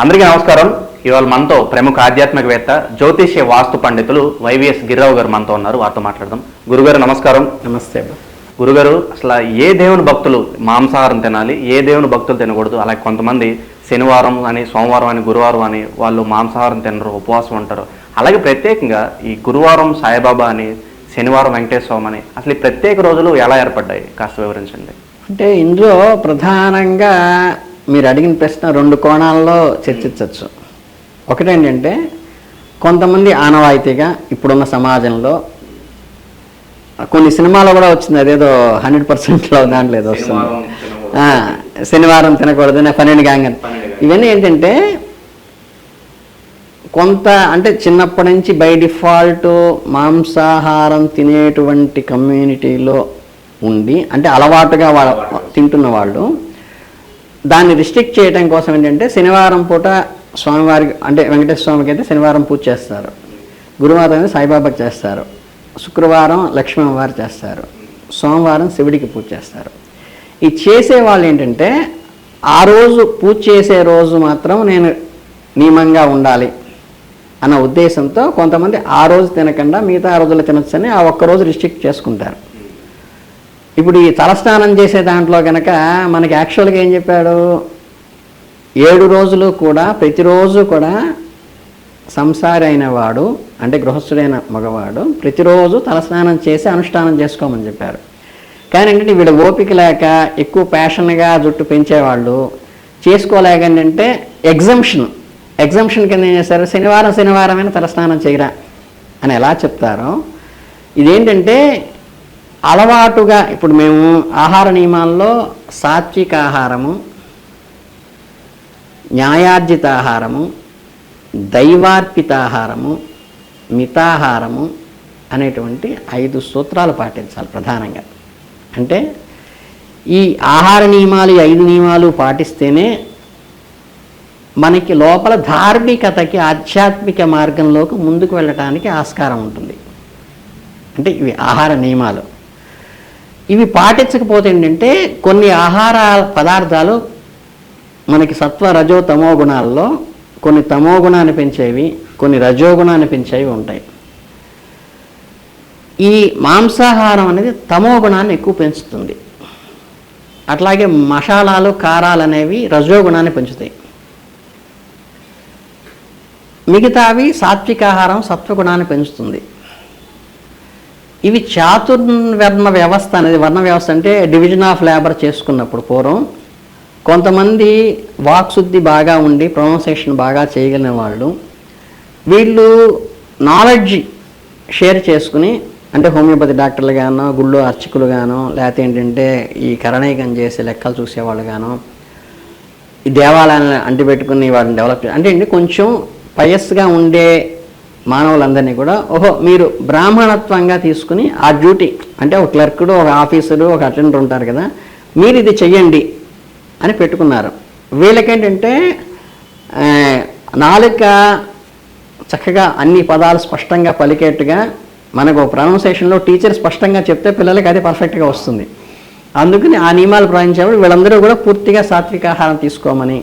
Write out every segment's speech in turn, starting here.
అందరికీ నమస్కారం. ఇవాళ మనతో ప్రముఖ ఆధ్యాత్మికవేత్త జ్యోతిష్య వాస్తు పండితులు వైవిఎస్ గిరిరావు గారు మనతో ఉన్నారు. వారితో మాట్లాడదాం. గురుగారు నమస్కారం. నమస్తే గురుగారు అసలు ఏ దేవుని భక్తులు మాంసాహారం తినాలి ఏ దేవుని భక్తులు తినకూడదు? అలాగే కొంతమంది శనివారం అని సోమవారం అని గురువారం అని వాళ్ళు మాంసాహారం తినరు ఉపవాసం ఉంటారు. అలాగే ప్రత్యేకంగా ఈ గురువారం సాయిబాబా అని శనివారం వెంకటేశ్వర స్వామి అని అసలు ఈ ప్రత్యేక రోజులు ఎలా ఏర్పడ్డాయి? కాస్త వివరించండి. అంటే ఇందులో ప్రధానంగా మీరు అడిగిన ప్రశ్న రెండు కోణాల్లో చర్చించవచ్చు. ఒకటేంటంటే కొంతమంది ఆనవాయితీగా ఇప్పుడున్న సమాజంలో కొన్ని సినిమాలో కూడా వచ్చింది. అదేదో హండ్రెడ్ పర్సెంట్లో దాంట్లో ఏదో వస్తుంది. శనివారం తినకూడదు. పన్నెండు గ్యాంగ్. ఇవన్నీ ఏంటంటే కొంత అంటే చిన్నప్పటి నుంచి బై డిఫాల్ట్ మాంసాహారం తినేటువంటి కమ్యూనిటీలో ఉండి అంటే అలవాటుగా వాళ్ళ తింటున్న వాళ్ళు దాన్ని రిస్ట్రిక్ట్ చేయడం కోసం ఏంటంటే శనివారం పూట స్వామివారికి అంటే వెంకటేశ్వర స్వామికి అయితే శనివారం పూజ చేస్తారు. గురువారం అయితే సాయిబాబాకి చేస్తారు. శుక్రవారం లక్ష్మీ అమ్మవారు చేస్తారు. సోమవారం శివుడికి పూజ చేస్తారు. ఈ చేసే వాళ్ళు ఏంటంటే ఆ రోజు పూజ చేసే రోజు మాత్రం నేను నియమంగా ఉండాలి అన్న ఉద్దేశంతో కొంతమంది ఆ రోజు తినకుండా మిగతా రోజులు తినొచ్చని ఆ ఒక్క రోజు రిస్ట్రిక్ట్ చేసుకుంటారు. ఇప్పుడు ఈ తలస్నానం చేసే దాంట్లో కనుక మనకి యాక్చువల్గా ఏం చెప్పాడు? ఏడు రోజులు కూడా ప్రతిరోజు కూడా సంసారి అయిన వాడు అంటే గృహస్థుడైన మగవాడు ప్రతిరోజు తలస్నానం చేసి అనుష్ఠానం చేసుకోమని చెప్పారు. కానీ ఏంటంటే వీడు ఓపిక లేక ఎక్కువ ప్యాషన్గా జుట్టు పెంచేవాళ్ళు చేసుకోలేకంటే ఎగ్జంప్షన్. ఎగ్జంప్షన్ కింద ఏం చేస్తారు శనివారం శనివారమైన తలస్నానం చేయరా అని ఎలా చెప్తారో ఇదేంటంటే అలవాటుగా ఇప్పుడు మేము ఆహార నియమాల్లో సాత్విక ఆహారము న్యాయార్జిత ఆహారము దైవార్పిత ఆహారము మితాహారము అనేటువంటి ఐదు సూత్రాలు పాటించాలి ప్రధానంగా. అంటే ఈ ఆహార నియమాలు ఐదు నియమాలు పాటిస్తేనే మనకి లోపల ధార్మికతకి ఆధ్యాత్మిక మార్గంలోకి ముందుకు వెళ్ళటానికి ఆస్కారం ఉంటుంది. అంటే ఇవి ఆహార నియమాలు. ఇవి పాటించకపోతే ఏంటంటే కొన్ని ఆహార పదార్థాలు మనకి సత్వ రజో తమో గుణాల్లో కొన్ని తమో గుణాన్ని పెంచేవి కొన్ని రజో గుణాన్ని పెంచేవి ఉంటాయి. ఈ మాంసాహారం అనేది తమో గుణాన్ని ఎక్కువ పెంచుతుంది. అట్లాగే మసాలాలు కారాలు అనేవి రజో గుణాన్ని పెంచుతాయి. మిగతావి సాత్వికాహారం సత్వగుణాన్ని పెంచుతుంది. ఇవి చాతుర్వర్ణ వ్యవస్థ అనేది వర్ణ వ్యవస్థ అంటే డివిజన్ ఆఫ్ లేబర్ చేసుకున్నప్పుడు పూర్వం కొంతమంది వాక్శుద్ధి బాగా ఉండి ప్రొనౌన్సేషన్ బాగా చేయగలిగిన వాళ్ళు వీళ్ళు నాలెడ్జ్ షేర్ చేసుకుని అంటే హోమియోపతి డాక్టర్లు గానో గుళ్ళో అర్చకులు గానో లేకపోతే ఏంటంటే ఈ కరణీకం చేసే లెక్కలు చూసేవాళ్ళు గానో ఈ దేవాలయాన్ని అంటిపెట్టుకుని వాళ్ళని డెవలప్ అంటే అండి కొంచెం పయస్గా ఉండే మానవులందరినీ కూడా ఓహో మీరు బ్రాహ్మణత్వంగా తీసుకుని ఆ డ్యూటీ అంటే ఒక క్లర్కుడు ఒక ఆఫీసరు ఒక అటెండర్ ఉంటారు కదా మీరు ఇది చెయ్యండి అని పెట్టుకున్నారు. వీళ్ళకేంటంటే నాలుక చక్కగా అన్ని పదాలు స్పష్టంగా పలికేట్టుగా మనకు ప్రొనౌన్సేషన్లో టీచర్ స్పష్టంగా చెప్తే పిల్లలకి అది పర్ఫెక్ట్గా వస్తుంది. అందుకని ఆ నియమాలు ప్రయాణించేవాడు వీళ్ళందరూ కూడా పూర్తిగా సాత్విక ఆహారం తీసుకోమని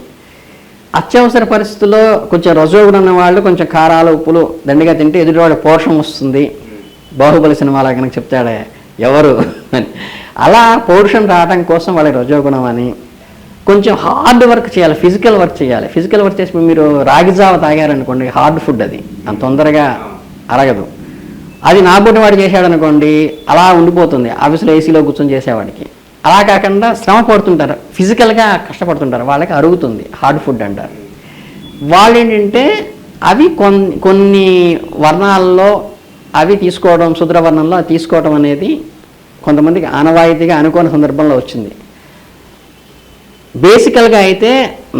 అత్యవసర పరిస్థితుల్లో కొంచెం రజోగుణ ఉన్న వాళ్ళు కొంచెం కారాలు ఉప్పులు దండిగా తింటే ఎదుటివాడు పోషం వస్తుంది. బాహుబలి సినిమాలో కనుక చెప్తాడే ఎవరు? అని అలా పౌరుషం రావడం కోసం వాళ్ళకి రజోగుణం అని కొంచెం హార్డ్ వర్క్ చేయాలి ఫిజికల్ వర్క్ చేయాలి. ఫిజికల్ వర్క్ చేసి మీరు రాగి జావ తాగారనుకోండి హార్డ్ ఫుడ్ అది. అంత తొందరగా అరగదు. అది నాబోటి వాడు చేశాడనుకోండి అలా ఉండిపోతుంది. ఆఫీసులో ఏసీలో కూర్చొని చేసేవాడికి. అలా కాకుండా శ్రమ పడుతుంటారు. ఫిజికల్గా కష్టపడుతుంటారు. వాళ్ళకి అరుగుతుంది. హార్డ్ ఫుడ్ అంటారు. వాళ్ళు ఏంటంటే అవి కొన్ని కొన్ని వర్ణాల్లో అవి తీసుకోవడం శుద్రవర్ణంలో అది తీసుకోవడం అనేది కొంతమందికి ఆనవాయితీగా అనుకోని సందర్భంలో వచ్చింది. బేసికల్గా అయితే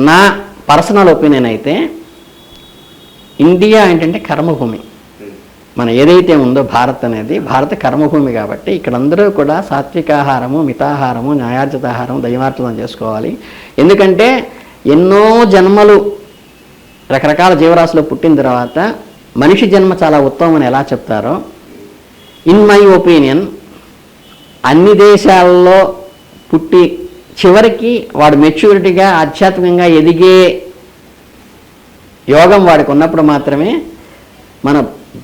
నా పర్సనల్ ఒపీనియన్ అయితే ఇండియా ఏంటంటే కర్మభూమి. మన ఏదైతే ఉందో భారత్ అనేది భారత కర్మభూమి కాబట్టి ఇక్కడ అందరూ కూడా సాత్వికాహారము మితాహారము న్యాయార్జితాహారం దైవార్జితం చేసుకోవాలి. ఎందుకంటే ఎన్నో జన్మలు రకరకాల జీవరాశులు పుట్టిన తర్వాత మనిషి జన్మ చాలా ఉత్తమం అని ఎలా చెప్తారో ఇన్ మై ఒపీనియన్ అన్ని దేశాల్లో పుట్టి చివరికి వాడు మెచ్యూరిటీగా ఆధ్యాత్మికంగా ఎదిగే యోగం వాడికి ఉన్నప్పుడు మాత్రమే మన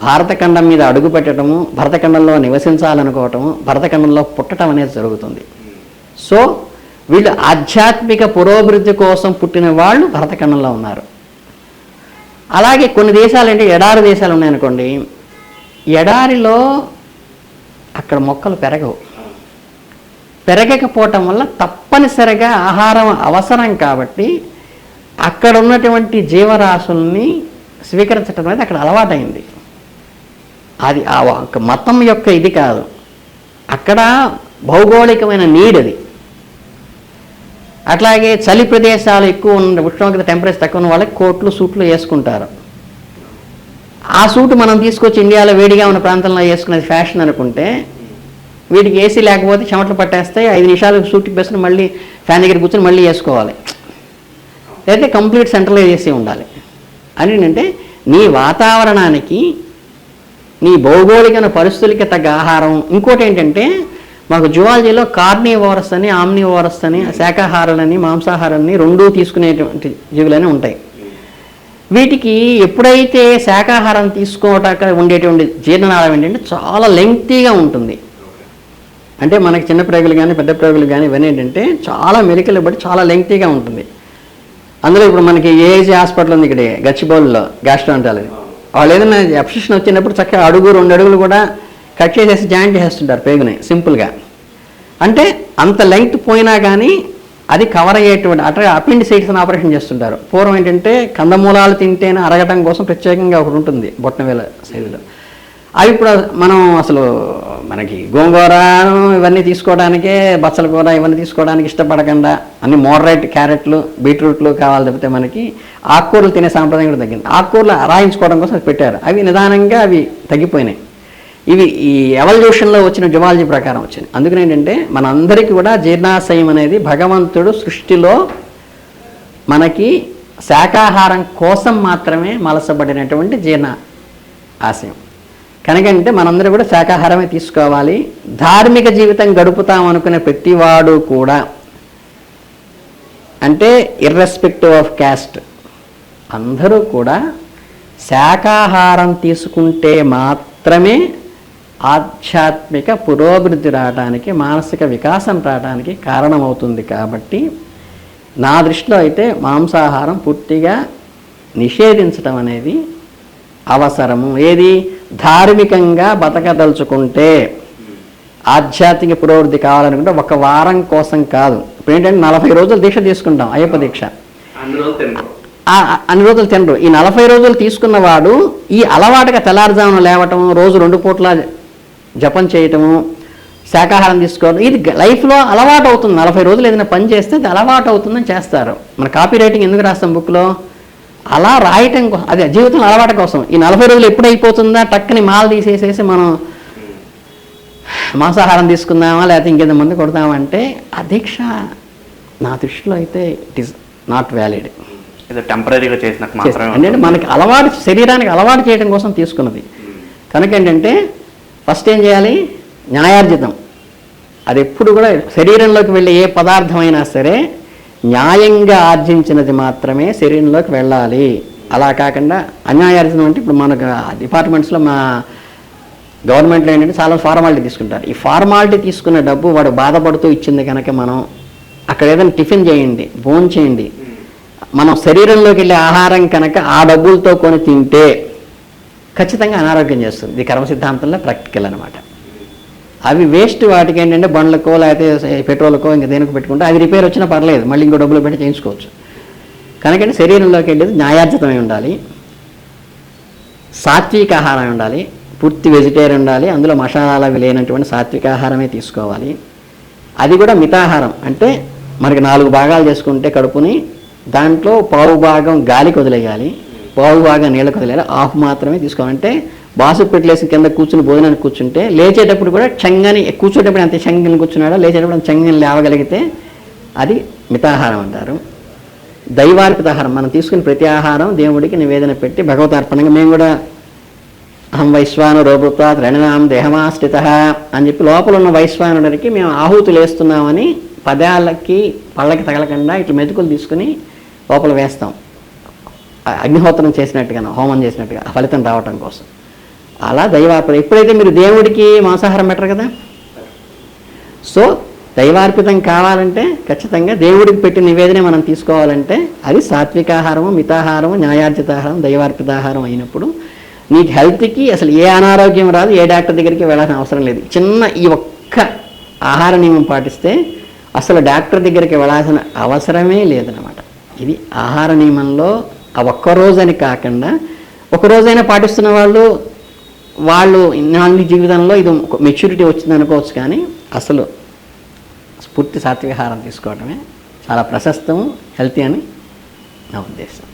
భారతఖండం మీద అడుగు పెట్టడము భరతఖండంలో నివసించాలనుకోవటము భరతఖండంలో పుట్టడం అనేది జరుగుతుంది. సో వీళ్ళు ఆధ్యాత్మిక పురోభివృద్ధి కోసం పుట్టిన వాళ్ళు భరతఖండంలో ఉన్నారు. అలాగే కొన్ని దేశాలు అంటే ఎడారి దేశాలు ఉన్నాయనుకోండి ఎడారిలో అక్కడ మొక్కలు పెరగవు. పెరగకపోవటం వల్ల తప్పనిసరిగా ఆహారం అవసరం కాబట్టి అక్కడ ఉన్నటువంటి జీవరాశుల్ని స్వీకరించడం అనేది అక్కడ అలవాటైంది. అది ఆ ఒక మతం యొక్క ఇది కాదు. అక్కడ భౌగోళికమైన నీడ్ అది అట్లాగే చలి ప్రదేశాలు ఎక్కువ ఉన్న ఉష్ణోగ్రత టెంపరేచర్ తక్కువ ఉన్న వాళ్ళకి కోట్లు సూట్లు వేసుకుంటారు. ఆ సూట్ మనం తీసుకొచ్చి ఇండియాలో వేడిగా ఉన్న ప్రాంతంలో వేసుకునేది ఫ్యాషన్ అనుకుంటే వీటికి ఏసీ లేకపోతే చెమటలు పట్టేస్తాయి ఐదు నిమిషాలు సూట్కి వేసుకుని మళ్ళీ ఫ్యాన్ దగ్గర కూర్చొని మళ్ళీ వేసుకోవాలి. అయితే కంప్లీట్ సెంట్రలైజ్ చేసి ఉండాలి. అని ఏంటంటే నీ వాతావరణానికి నీ భౌగోళిక పరిస్థితులకి తగ్గ ఆహారం. ఇంకోటి ఏంటంటే మాకు జువాలజీలో కార్నివోరస్ అని ఆమ్నివోరస్ అని శాకాహారాలని మాంసాహారాన్ని రెండూ తీసుకునేటువంటి జీవులని ఉంటాయి. వీటికి ఎప్పుడైతే శాకాహారం తీసుకోవటాక ఉండేటువంటి జీర్ణనాళం ఏంటంటే చాలా లెంగ్తీగా ఉంటుంది. అంటే మనకి చిన్న ప్రేగులు కానీ పెద్ద ప్రేగులు కానీ ఇవన్నీ ఏంటంటే చాలా మెలికలు బట్టి చాలా లెంగ్తీగా ఉంటుంది. అందులో ఇప్పుడు మనకి ఏజీ హాస్పిటల్ ఉంది ఇక్కడ? గచ్చిబౌలిలో గ్యాస్ట్రాంటాలజీ వాళ్ళు ఏదైనా అప్సిషన్ వచ్చినప్పుడు చక్కగా అడుగు రెండు అడుగులు కూడా కట్ చేసేసి జాయింట్ చేస్తుంటారు పేగుని సింపుల్గా. అంటే అంత లెంగ్త్ పోయినా కానీ అది కవర్ అయ్యేటువంటి అట్లా అపెండిసైట్స్ అని ఆపరేషన్ చేస్తుంటారు. పూర్వం ఏంటంటే కందమూలాలు తింటేనే అరగటం కోసం ప్రత్యేకంగా ఒకటి ఉంటుంది బొట్టనవేల సైజులో అవి ఇప్పుడు మనం అసలు మనకి గోంగూర ఇవన్నీ తీసుకోవడానికే బచ్చల కూర ఇవన్నీ తీసుకోవడానికి ఇష్టపడకుండా అన్ని మోడరేట్ క్యారెట్లు బీట్రూట్లు కావాలి తప్పితే మనకి ఆకుకూరలు తినే సాంప్రదాయం కూడా తగ్గింది. ఆకుకూరలు రాయించుకోవడం కోసం పెట్టారు. అవి నిదానంగా అవి తగ్గిపోయినాయి. ఇవి ఈ ఎవల్యూషన్లో వచ్చిన జువాలజీ ప్రకారం వచ్చింది అందుకని ఏంటంటే మనందరికీ కూడా జీర్ణాశయం అనేది భగవంతుడు సృష్టిలో మనకి శాకాహారం కోసం మాత్రమే మలసబడినటువంటి జీర్ణ ఆశయం కనుకంటే మనందరూ కూడా శాకాహారమే తీసుకోవాలి. ధార్మిక జీవితం గడుపుతాం అనుకునే ప్రతివాడు కూడా అంటే ఇర్రెస్పెక్టివ్ ఆఫ్ క్యాస్ట్ అందరూ కూడా శాకాహారం తీసుకుంటే మాత్రమే ఆధ్యాత్మిక పురోభివృద్ధి రావడానికి మానసిక వికాసం రావడానికి కారణమవుతుంది కాబట్టి నా దృష్టిలో అయితే మాంసాహారం పూర్తిగా నిషేధించడం అనేది అవసరము. ఏది? ధార్మికంగా బతకదలుచుకుంటే ఆధ్యాత్మిక పురోభివృద్ధి కావాలనుకుంటే ఒక వారం కోసం కాదు. ఇప్పుడు ఏంటంటే నలభై రోజులు దీక్ష తీసుకుంటాం అయ్యప్ప దీక్ష. అన్ని రోజులు తినరు. ఈ నలభై రోజులు తీసుకున్నవాడు ఈ అలవాటుగా తెల్లారుజామున లేవటం రోజు రెండు పూట్ల జపం చేయటము శాకాహారం తీసుకోవడం ఇది లైఫ్లో అలవాటు అవుతుంది. నలభై రోజులు ఏదైనా పని చేస్తే అది అలవాటు అవుతుందని చేస్తారు. మన కాపీ రైటింగ్ ఎందుకు రాస్తాం బుక్లో? అలా రాయటం అదే జీవితం అలవాటు కోసం. ఈ నలభై రోజులు ఎప్పుడు అయిపోతుందా టక్కని మాల తీసేసేసి మనం మాంసాహారం తీసుకుందామా లేకపోతే ఇంకేదో మంది కొడదామా అంటే ఆ దీక్ష నా దృష్టిలో అయితే ఇట్ ఈస్ నాట్ వ్యాలిడ్ టెంపరీగా చేసినట్టు మాత్రమే అంటే మనకి అలవాటు శరీరానికి అలవాటు చేయడం కోసం తీసుకున్నది. కనుక ఏంటంటే ఫస్ట్ ఏం చేయాలి? న్యాయార్జితం. అది ఎప్పుడు కూడా శరీరంలోకి వెళ్ళే ఏ పదార్థమైనా సరే న్యాయంగా ఆర్జించినది మాత్రమే శరీరంలోకి వెళ్ళాలి. అలా కాకుండా అన్యాయార్జనం అంటే ఇప్పుడు మనకు డిపార్ట్మెంట్స్లో మా గవర్నమెంట్లో ఏంటంటే చాలా ఫార్మాలిటీ తీసుకుంటారు. ఈ ఫార్మాలిటీ తీసుకున్న డబ్బు వాడు బాధపడుతూ ఇచ్చింది కనుక మనం అక్కడ ఏదైనా టిఫిన్ చేయండి భోజనం చేయండి. మనం శరీరంలోకి వెళ్ళే ఆహారం కనుక ఆ డబ్బులతో కొని తింటే ఖచ్చితంగా అనారోగ్యం చేస్తుంది. ఇది కర్మ సిద్ధాంతంలో ప్రాక్టికల్ అనమాట అవి వేస్ట్ వాటికి ఏంటంటే బండ్లకో లేకపోతే పెట్రోల్కో ఇంకా దేనికి పెట్టుకుంటే అది రిపేర్ వచ్చినా పర్లేదు మళ్ళీ ఇంకో డబ్బులు పెట్టి చేయించుకోవచ్చు. కనుకంటే శరీరంలోకి వెళ్ళేది న్యాయార్జితమై ఉండాలి సాత్విక ఆహారం ఉండాలి పూర్తి వెజిటేరియన్ ఉండాలి అందులో మసాలాలు అవి లేనటువంటి సాత్విక ఆహారమే తీసుకోవాలి. అది కూడా మితాహారం అంటే మనకి నాలుగు భాగాలు చేసుకుంటే కడుపుని దాంట్లో పావు భాగం గాలికి వదిలేయాలి పావు భాగం నీళ్ళకి వదిలేయాలి ఆఫ్ మాత్రమే తీసుకోవాలంటే బాసు పెట్టలేసి కింద కూర్చుని భోజనానికి కూర్చుంటే లేచేటప్పుడు కూడా చంగని కూర్చోటప్పుడు అంత చంగని కూర్చున్నాడో? లేచేటప్పుడు చంగని లేవగలిగితే అది మితాహారం అంటారు. దైవార్పిత ఆహారం మనం తీసుకుని ప్రతి ఆహారం దేవుడికి నివేదన పెట్టి భగవతార్పణంగా మేము కూడా అహం వైశ్వాను రోభృత్వా రణనాం దేహమాశ్రిత అని చెప్పి లోపల ఉన్న వైశ్వానుడికి మేము ఆహుతులు వేస్తున్నామని పదాలకి పళ్ళకి తగలకుండా ఇట్లా మెతుకులు తీసుకుని లోపల వేస్తాం. అగ్నిహోత్రం చేసినట్టుగా హోమం చేసినట్టుగా ఫలితం రావటం కోసం. అలా దైవార్పణ. ఎప్పుడైతే మీరు దేవుడికి మాంసాహారం పెట్టరు కదా? సో దైవార్పితం కావాలంటే ఖచ్చితంగా దేవుడికి పెట్టిన నివేదన మనం తీసుకోవాలంటే అది సాత్వికాహారము మితాహారము న్యాయార్జితాహారం దైవార్పితాహారం అయినప్పుడు నీకు హెల్త్కి అసలు ఏ అనారోగ్యం రాదు ఏ డాక్టర్ దగ్గరికి వెళ్ళాల్సిన అవసరం లేదు. చిన్న ఈ ఒక్క ఆహార నియమం పాటిస్తే అసలు డాక్టర్ దగ్గరికి వెళ్ళాల్సిన అవసరమే లేదనమాట ఇది ఆహార నియమంలో ఆ ఒక్క రోజని కాకుండా ఒకరోజైనా పాటిస్తున్న వాళ్ళు వాళ్ళు ఇన్నాళ్ళ జీవితంలో ఇది మెచ్యూరిటీ వచ్చింది అనుకోవచ్చు కానీ అసలు స్ఫూర్తి సాత్వికాహారం తీసుకోవడమే చాలా ప్రశస్తము హెల్తీ అని నా ఉద్దేశం.